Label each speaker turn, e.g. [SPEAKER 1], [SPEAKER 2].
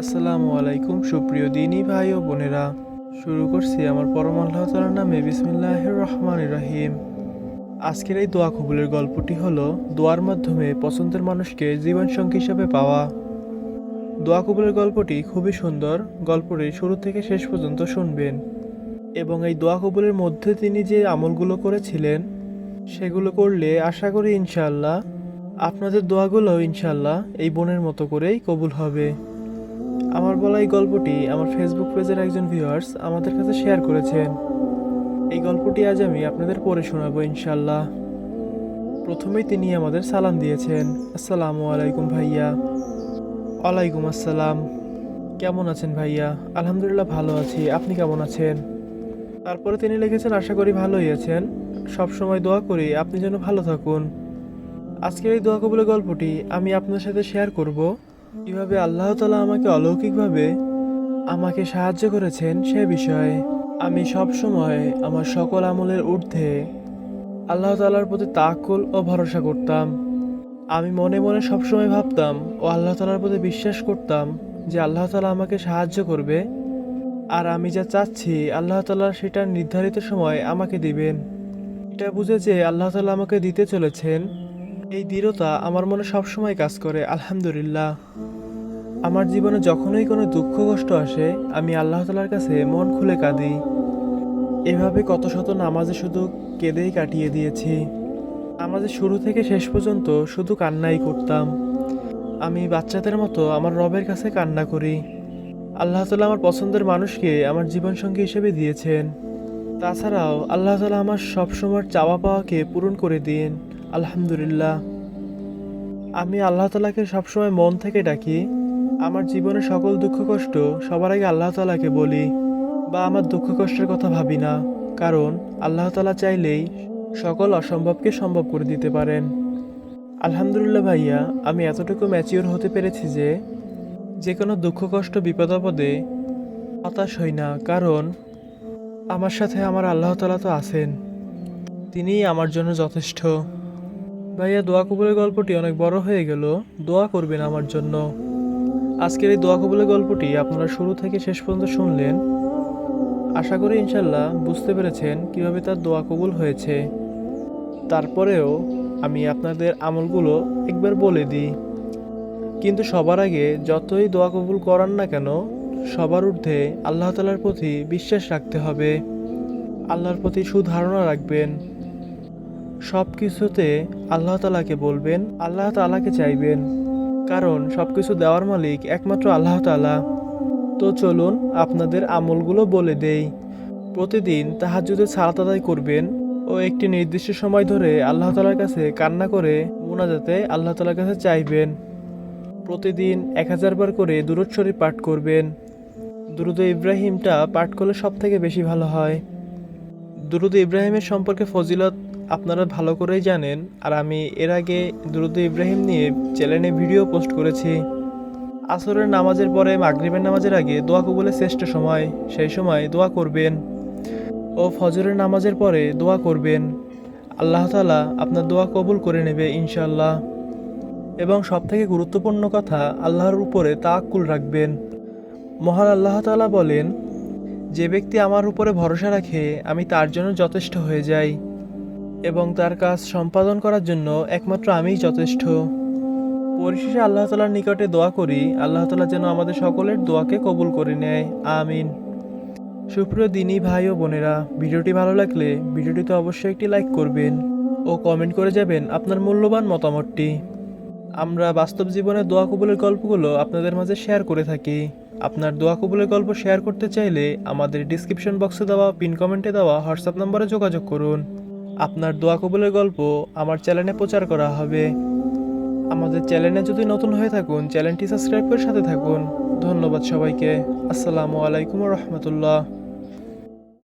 [SPEAKER 1] আসসালামু আলাইকুম, সুপ্রিয় দিনী ভাই ও বোনেরা। শুরু করছি আমার পরম আল্লাহ তালার নামে বিসমিল্লাহ রহমান রাহিম। আজকের এই দোয়া কবুলের গল্পটি হলো, দোয়ার মাধ্যমে পছন্দের মানুষকে জীবনসঙ্গী হিসাবে পাওয়া। দোয়া কবুলের গল্পটি খুবই সুন্দর, গল্পটি শুরু থেকে শেষ পর্যন্ত শুনবেন। এবং এই দোয়া কবুলের মধ্যে তিনি যে আমলগুলো করেছিলেন, সেগুলো করলে আশা করি ইনশাল্লাহ আপনাদের দোয়াগুলো ইনশাল্লাহ এই বোনের মতো করেই কবুল হবে। আমার বলা এই গল্পটি আমার ফেসবুক পেজের একজন ভিউয়ার্স আমাদের কাছে শেয়ার করেছেন। এই গল্পটি আজ আমি আপনাদের পড়ে শোনাবো ইনশাল্লাহ প্রথমেই তিনি আমাদের সালাম দিয়েছেন। আসসালামু আলাইকুম ভাইয়া। ওয়ালাইকুম আসসালাম। কেমন আছেন ভাইয়া? আলহামদুলিল্লাহ ভালো আছি। আপনি কেমন আছেন? তারপরে তিনি লিখেছেন, আশা করি ভালোই আছেন। সব সময় দোয়া করি, আপনি যেন ভালো থাকুন। আজকের এই দোয়া কবুলের গল্পটি আমি আপনার সাথে শেয়ার করব। কীভাবে আল্লাহ তালা আমাকে অলৌকিকভাবে আমাকে সাহায্য করেছেন সে বিষয়ে। আমি সব সময় আমার সকল আমলের ঊর্ধ্বে আল্লাহ তালার প্রতি তাকুল ও ভরসা করতাম। আমি মনে মনে সবসময় ভাবতাম ও আল্লাহ তালার প্রতি বিশ্বাস করতাম যে আল্লাহ তালা আমাকে সাহায্য করবে। আর আমি যা চাচ্ছি আল্লাহ তালা সেটা নির্ধারিত সময় আমাকে দিবেন। এটা বুঝে যে আল্লাহ তালা আমাকে দিতে চলেছেন। এই দৃঢ়তা আমার মনে সবসময় কাজ করে, আলহামদুলিল্লাহ। আমার জীবনে যখনই কোনো দুঃখ, কষ্ট আসে, আমি আল্লাহ তালার কাছে মন খুলে কাঁদি। এভাবে কত শত নামাজে শুধু কেঁদেই কাটিয়ে দিয়েছি। নামাজের শুরু থেকে শেষ পর্যন্ত শুধু কান্নাই করতাম। আমি বাচ্চাদের মতো আমার রবের কাছে কান্না করি। আল্লাহ তালা আমার পছন্দের মানুষকে আমার জীবনসঙ্গী হিসেবে দিয়েছেন। তাছাড়াও আল্লাহ তালা আমার সবসময় চাওয়া পাওয়াকে পূরণ করে দিন। আলহামদুলিল্লাহ। আমি আল্লাহ তালাকে সবসময় মন থেকে ডাকি। আমার জীবনের সকল দুঃখ কষ্ট সবার আগে আল্লাহ তালাকে বলি বা আমার দুঃখ কষ্টের কথা ভাবি না। কারণ আল্লাহ তালা চাইলেই সকল অসম্ভবকে সম্ভব করে দিতে পারেন। আলহামদুলিল্লাহ ভাইয়া, আমি এতটুকু ম্যাচিওর হতে পেরেছি যে যে কোনো দুঃখ, কষ্ট, বিপদ, আপদে হতাশ হই না। কারণ আমার সাথে আমার আল্লাহ তালা তো আছেন। তিনিই আমার জন্য যথেষ্ট। ভাইয়া, দোয়া কবুলের গল্পটি অনেক বড় হয়ে গেল। দোয়া করবেন আমার জন্য। আজকের এই দোয়া কবুলের গল্পটি আপনারা শুরু থেকে শেষ পর্যন্ত শুনলেন। আশা করি ইনশাল্লাহ বুঝতে পেরেছেন কীভাবে তার দোয়া কবুল হয়েছে। তারপরেও আমি আপনাদের আমলগুলো একবার বলে দিই। কিন্তু সবার আগে যতই দোয়া কবুল করান না কেন, সবার ঊর্ধ্বে আল্লাহ তালার প্রতি বিশ্বাস রাখতে হবে। আল্লাহর প্রতি সুধারণা রাখবেন। সব কিছুতে আল্লাহ তালাকে বলবেন, আল্লাহ তালাকে চাইবেন। কারণ সব কিছু দেওয়ার মালিক একমাত্র আল্লাহ তালা তো চলুন আপনাদের আমলগুলো বলে দেই। প্রতিদিন তাহাজুদে সালাত আদায় করবেন ও একটি নির্দিষ্ট সময় ধরে আল্লাহ তালার কাছে কান্না করে মোনাজাতে আল্লাহ তালার কাছে চাইবেন। প্রতিদিন এক হাজার বার করে দুরুদ শরীফ পাঠ করবেন। দুরুদ ইব্রাহিমটা পাঠ করলে সব থেকে বেশি ভালো হয়। দুরুদ ইব্রাহিমের সম্পর্কে ফজিলত আপনারা ভালো করেই জানেন আর আমি এর আগে দুরুদ ইব্রাহিম নিয়ে চ্যানেলে ভিডিও পোস্ট করেছি। আসরের নামাজের পরে মাগরিবের নামাজের আগে দোয়া কবুলের শ্রেষ্ঠ সময়, সেই সময় দোয়া করবেন। ও ফজরের নামাজের পরে দোয়া করবেন। আল্লাহ তালা আপনার দোয়া কবুল করে নেবে ইনশাল্লাহ এবং সবথেকে গুরুত্বপূর্ণ কথা, আল্লাহর উপরে তাক্কুল রাখবেন। মহান আল্লাহ তালা বলেন, যে ব্যক্তি আমার উপরে ভরসা রাখে, আমি তার জন্য যথেষ্ট হয়ে যাই। এবং তার কাজ সম্পাদন করার জন্য একমাত্র আমিই যথেষ্ট। পরিশেষে আল্লাহ তালার নিকটে দোয়া করি, আল্লাহ তালা যেন আমাদের সকলের দোয়াকে কবুল করে নেয়, আমিন। সুপ্রিয় দিনী ভাই ও বোনেরা, ভিডিওটি ভালো লাগলে ভিডিওটিতে অবশ্যই একটি লাইক করবেন ও কমেন্ট করে যাবেন আপনার মূল্যবান মতামতটি। আমরা বাস্তব জীবনের দোয়া কবুলের গল্পগুলো আপনাদের মাঝে শেয়ার করে থাকি। আপনার দোয়া কবুলের গল্প শেয়ার করতে চাইলে আমাদের ডিসক্রিপশন বক্সে দেওয়া পিন কমেন্টে দেওয়া হোয়াটসঅ্যাপ নম্বরে যোগাযোগ করুন। আপনার দোয়া কবুলের গল্প আমার চ্যানেলে প্রচার করা হবে। আমাদের চ্যানেলে যদি নতুন হয়ে থাকুন, চ্যানেলটি সাবস্ক্রাইব করে সাথে থাকুন। ধন্যবাদ সবাইকে। আসসালামু আলাইকুম রহমতুল্লাহ।